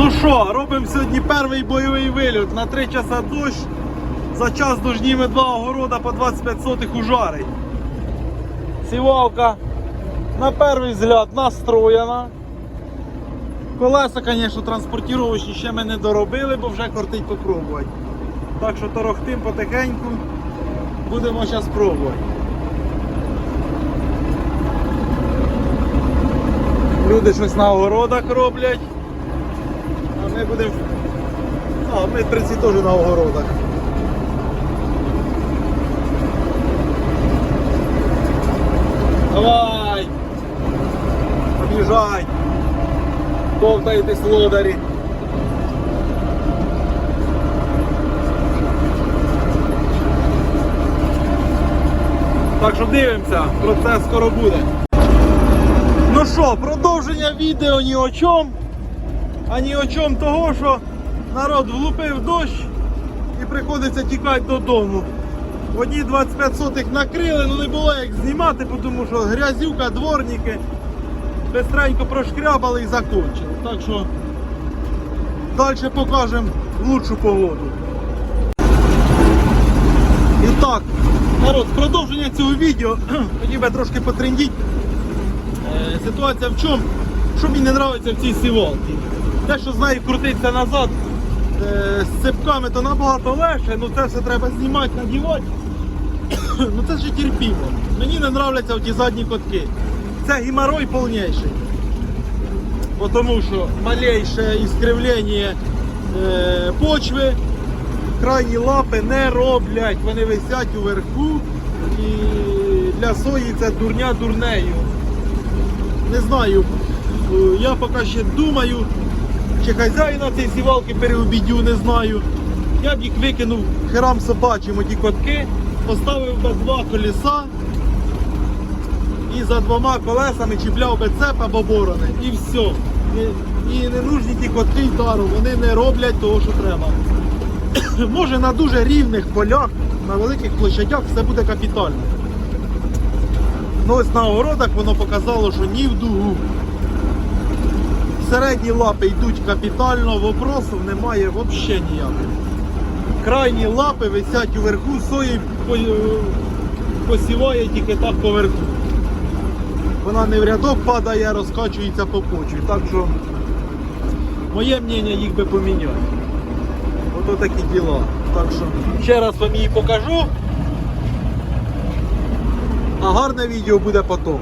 Ну що, робимо сьогодні перший бойовий вильот. На 3 часа дощ. За час дожніми два огорода по 25 сотих ужарить. Сівалка на перший взгляд настроєна. Колеса, звісно, транспортировочні ще ми не доробили, бо вже кортить попробувати. Так що торохтим потихеньку. Будемо зараз пробувати. Люди щось на огородах роблять. Ми будемо. А, ми в принципі теж на огородах. Давай! Об'їжджай! Ковтайтесь лодарі! Так що дивимося, процес скоро буде. Ну що, продовження відео ні о чому, а ні о чому того, що народ влупив дощ і приходиться тікати додому. Одні 25 сотих накрили, ну не було як знімати, тому що грязюка, дворники бистренько прошкрябали і закончили. Так що далі покажемо лучшу погоду. І так, народ, продовження цього відео хотів би трошки потрендіть. Е, Ситуація в чому? Що мені не подобається в цій сівалці? Те, що з нею крутиться назад е, з цепками, то набагато легше, ну це все треба знімати, надівати. ну це ж терпімо. Мені не подобаються ті задні котки. Це геморрой повніший. Тому що малейше іскривлення е, почви, крайні лапи не роблять, вони висять уверху і для сої це дурня дурнею. Не знаю, е, я поки ще думаю, чи хазяїна цієї сівалки переобідю, не знаю. Я б їх викинув херам собачим ті котки, поставив би два колеса і за двома колесами чіпляв би цеп або борони. І все. І не нужні ті котки й дару, вони не роблять того, що треба. Може на дуже рівних полях, на великих площадях все буде капітально. Ну ось на огородах воно показало, що ні в дугу. Середні лапи йдуть капітально, вопросів немає взагалі ніяких. Крайні лапи висять уверху, сої по- посіває тільки так поверху. Вона не в рядок падає, розкачується по почві. Так що моє мнення їх би поміняти. Ото такі діла. Так що ще раз вам її покажу. А гарне відео буде потім.